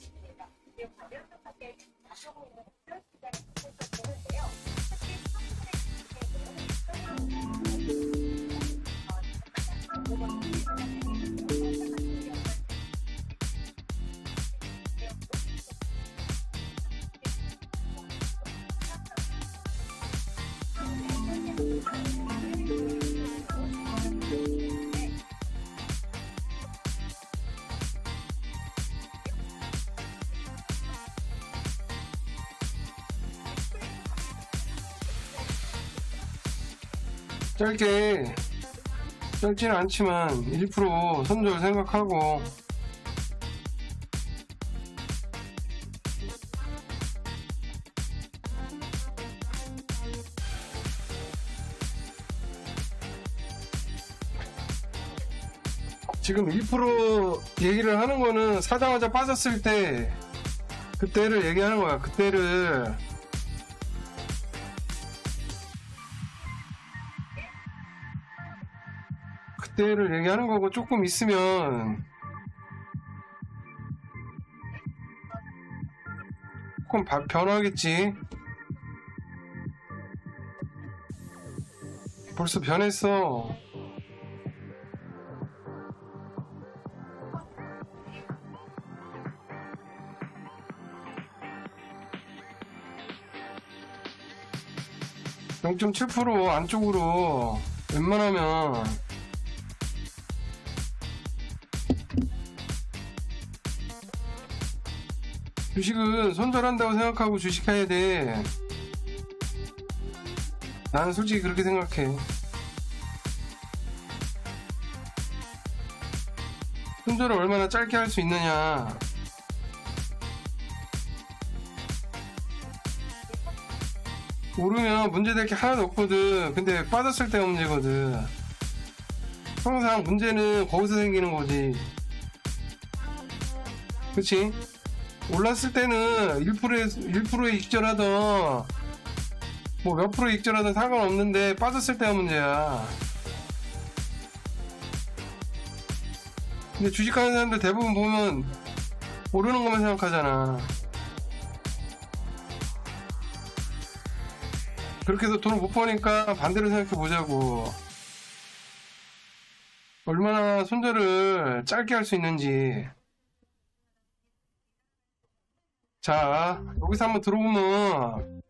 式が必要な量の家庭多少を 짧게 짧지는 않지만 1% 손절 생각하고. 지금 1% 얘기를 하는 거는 사자마자 빠졌을 때 그때를 얘기하는 거야. 그때를 그때를 얘기하는 거고 조금 있으면 조금 바- 변하겠지. 벌써 변했어. (0.7% 안쪽으로 웬만하면 주식은 손절한다고 생각하고 주식해야 돼. 나는 솔직히 그렇게 생각해. 손절을 얼마나 짧게 할 수 있느냐. 오르면 문제될 게 하나도 없거든. 근데 빠졌을 때가 문제거든. 항상 문제는 거기서 생기는 거지. 그치? 올랐을 때는 1%에, 1%에 익절하던 뭐 몇 프로에 익절하든 상관없는데 빠졌을 때가 문제야. 근데 주식하는 사람들 대부분 보면 오르는 것만 생각하잖아. 그렇게 해서 돈을 못 버니까 반대로 생각해 보자고. 얼마나 손절을 짧게 할 수 있는지. 자, 여기서 한번 들어보면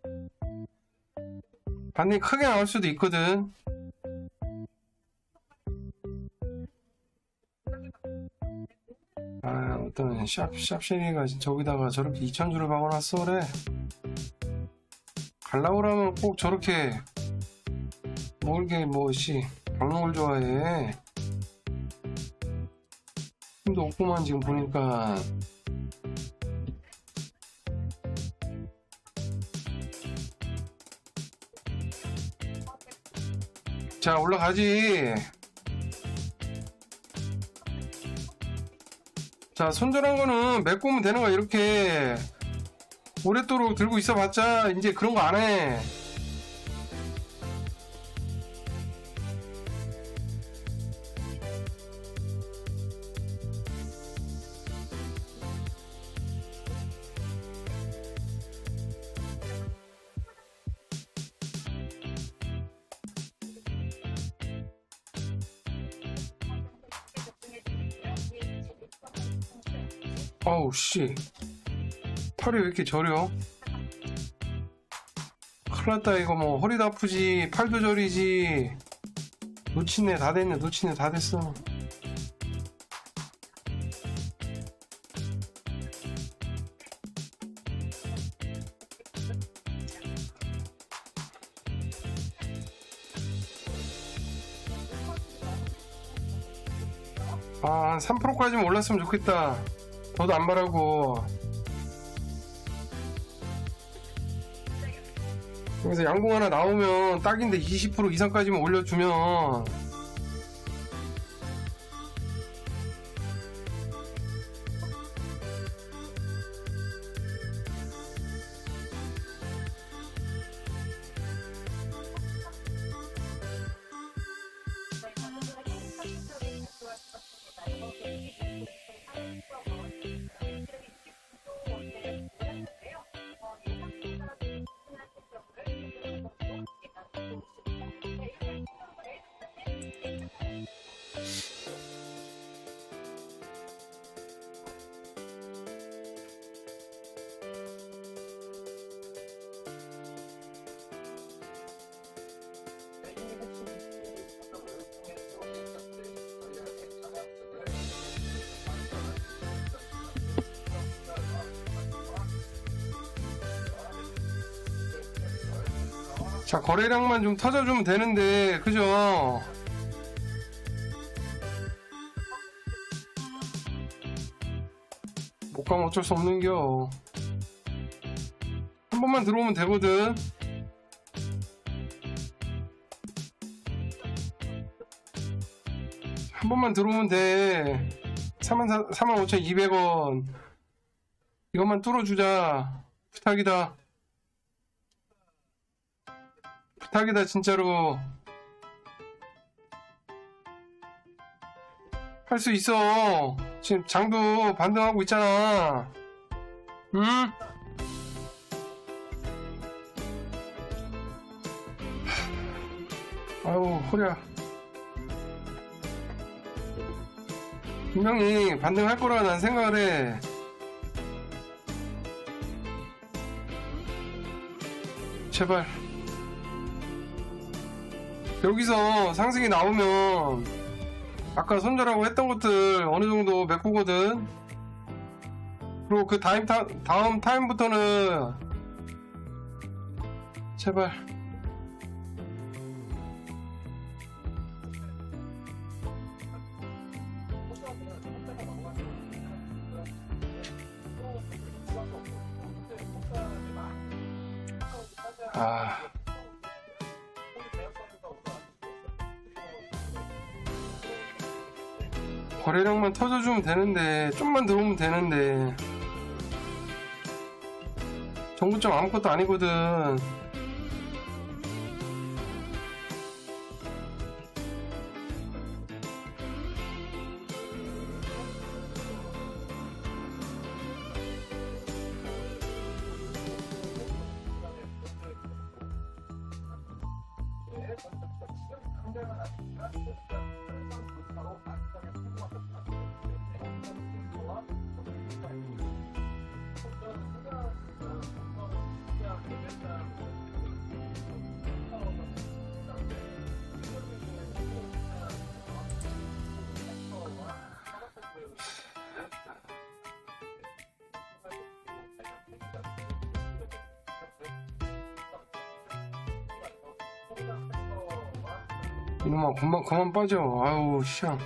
반응이 크게 나올 수도 있거든. 아, 어떤 샵, 샵쉐리가 저기다가 저렇게 2,000주를 박아놨어, 그래. 갈라고 그러면 꼭 저렇게, 뭐, 이렇게, 뭐, 씨, 박는 걸 좋아해. 힘도 없구만, 지금 보니까. 자, 올라가지. 자, 손절한 거는 메꾸면 되는 거야, 이렇게. 오랫도록 들고 있어 봤자, 이제 그런 거 안 해. 어우, 씨. 팔이 왜 이렇게 저려? 큰일 났다, 이거 뭐, 허리도 아프지, 팔도 저리지. 놓치네, 다 됐네, 놓치네, 다 됐어. 아, 한 3%까지만 올랐으면 좋겠다. 더도 안 바라고. 여기서 양봉 하나 나오면 딱인데 20% 이상까지만 올려주면 자, 거래량만 좀 터져주면 되는데, 그죠? 못 가면 어쩔 수 없는겨. 한 번만 들어오면 되거든. 한 번만 들어오면 돼. 45,200원. 이것만 뚫어주자. 부탁이다. 부탁이다, 진짜로. 할 수 있어. 지금 장도 반등하고 있잖아. 응? 아유, 허리야. 분명히 반등할 거라 난 생각을 해. 제발. 여기서 상승이 나오면 아까 손절하고 했던 것들 어느 정도 메꾸거든. 그리고 그 다음, 타, 다음 타임부터는 제발. 아. 거래량만 터져주면 되는데 좀만 들어오면 되는데. 정부점 아무것도 아니거든 이놈아 그만 그만 빠져. 아우 씨앙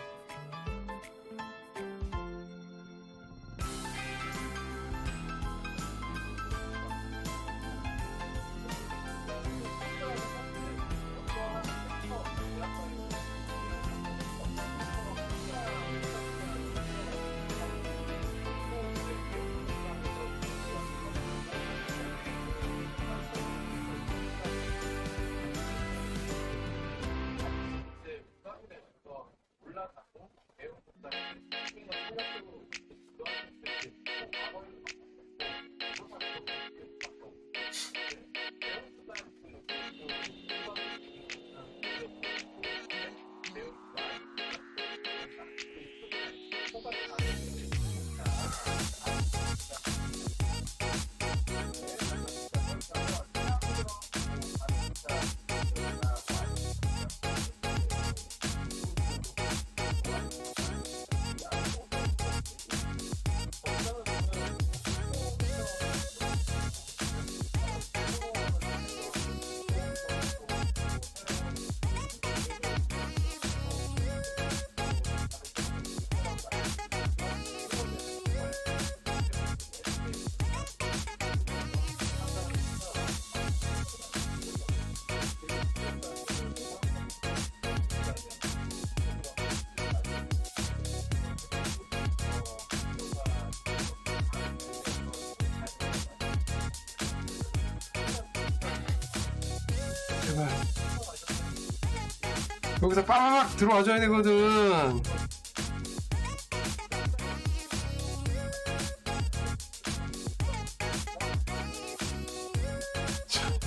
여기서 빠박 들어와줘야 되거든.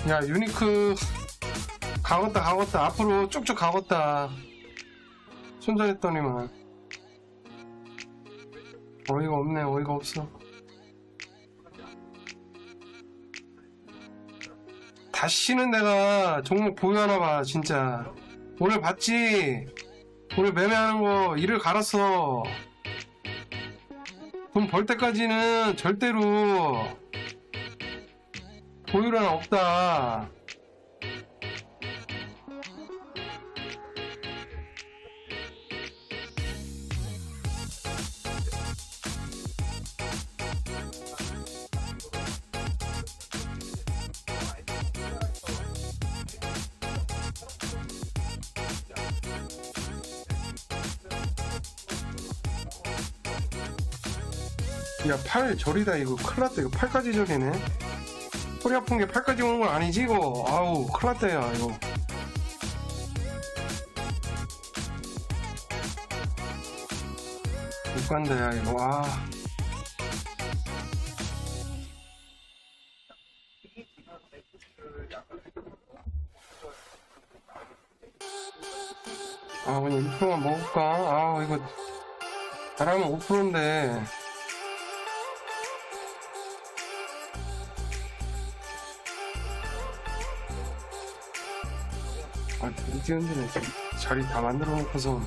야 유니크. 가겠다 가겠다. 앞으로 쭉쭉 가겠다. 손절했더니만. 어이가 없네 어이가 없어 다시는 내가 종목 보유하나 봐 진짜. 오늘 봤지? 오늘 매매하는 거 이를 갈았어 돈 벌 때까지는 절대로 보유란 없다 야, 팔 저리다, 이거. 큰일 났다, 이거. 팔까지 저리네. 허리 아픈 게 팔까지 오는 건 아니지, 이거. 아우, 큰일 났다, 야, 이거. 못 간다, 야, 이거. 아. 아, 그냥 1%만 먹을까? 아, 이거. 잘하면 5%인데. 아, 이게 흔드네. 자리 다 만들어 놓고서.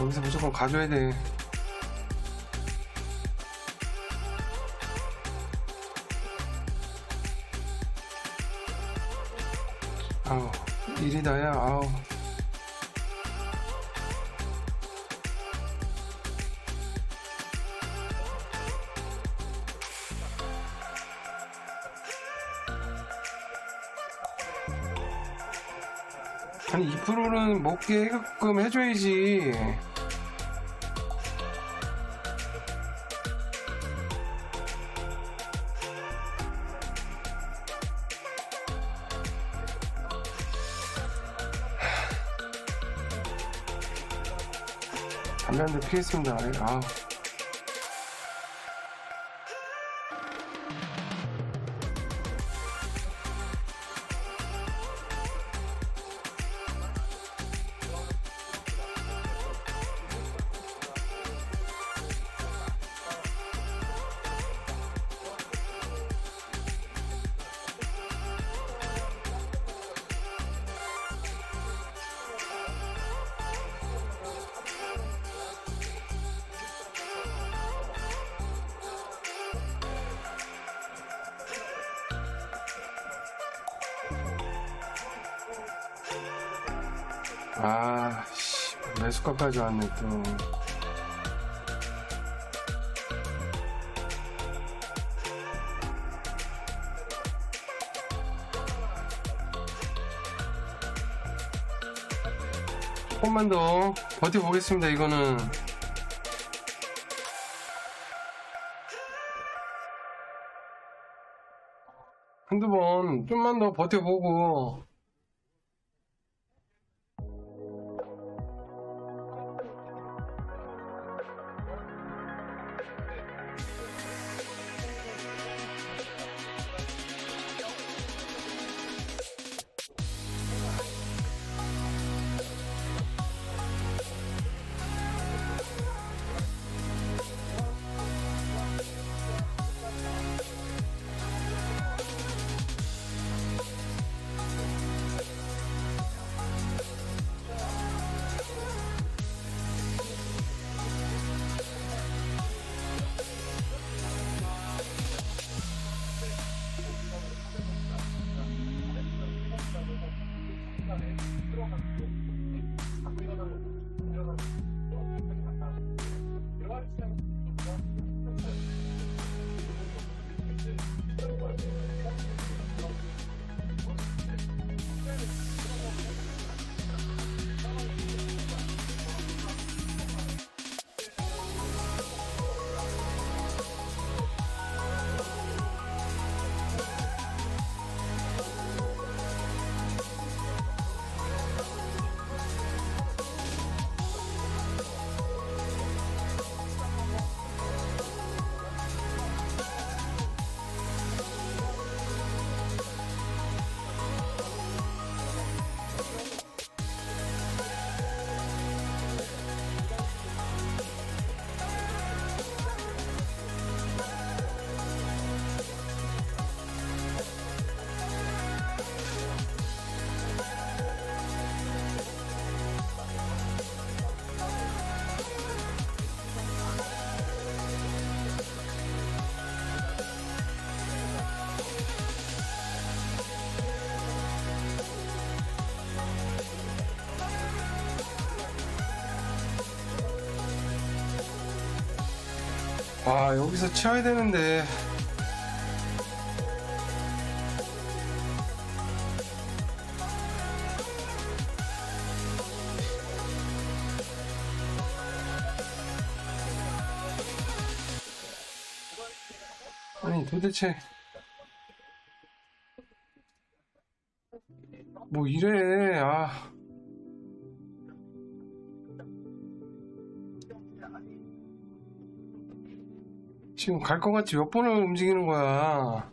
여기서 무조건 가져야 돼. 아우, 일이 다야, 아우. 아니, 2%는 먹게 해게끔 해줘야지. 담배 한대 피겠습니다. 아. 아, 씨, 매수가까지 왔네, 또. 조금만 더 버텨보겠습니다, 이거는. 한두 번, 좀만 더 버텨보고, 아 여기서 치워야 되는데. 아니 도대체 뭐 이래. 아. 지금 갈 것 같이 몇 번을 움직이는 거야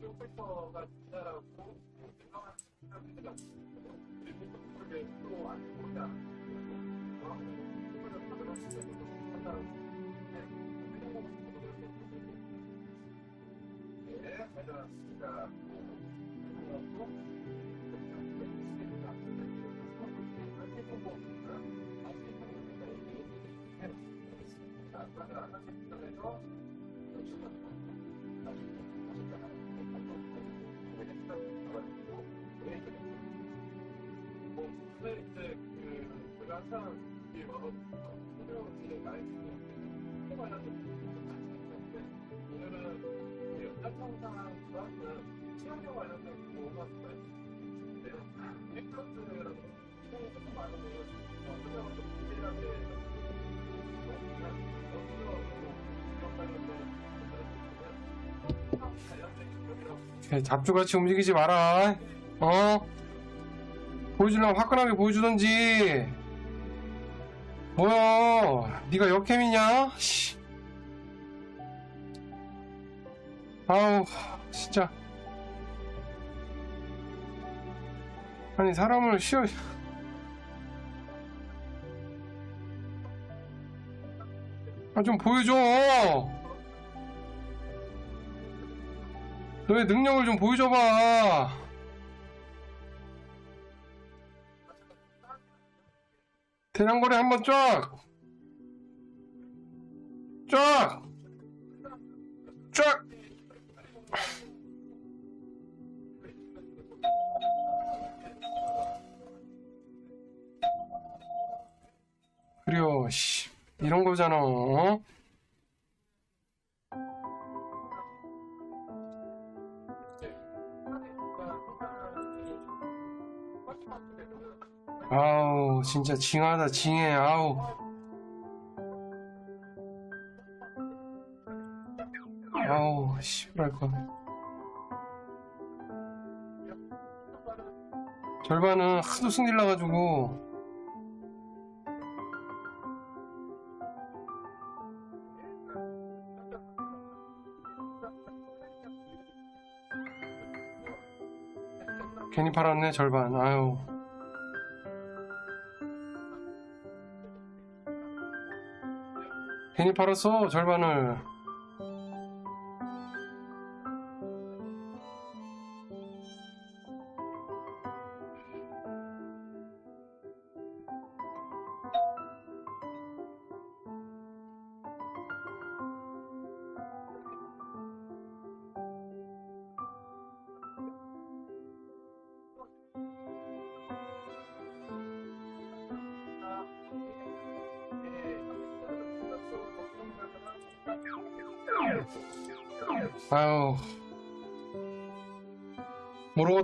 프로페서가 진짜라고 생각하는 사람들이 일부러 그렇게 또 아직 모르다 그런 것들을 한다고 네, 잘 들었습니다. 그리고 야, 잡주같이 움직이지 마라 어? 보여주려면 화끈하게 보여주던지 뭐야 네가 역캠이냐? 씨. 아우 진짜 아니 사람을 쉬어 아 좀 보여줘 너의 능력을 좀 보여줘봐 대장거리 한번 쫙! 쫙! 쫙! 씨. 이런 거잖아, 어? 아우, 진짜 징하다, 징해, 아우. 아우, 씨발 거. 절반은 하도 승질 나가지고. 괜히 팔았네, 절반. 아유. 괜히 팔았어, 절반을.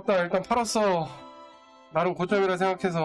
모르겠다. 일단 팔았어. 나름 고점이라 생각해서.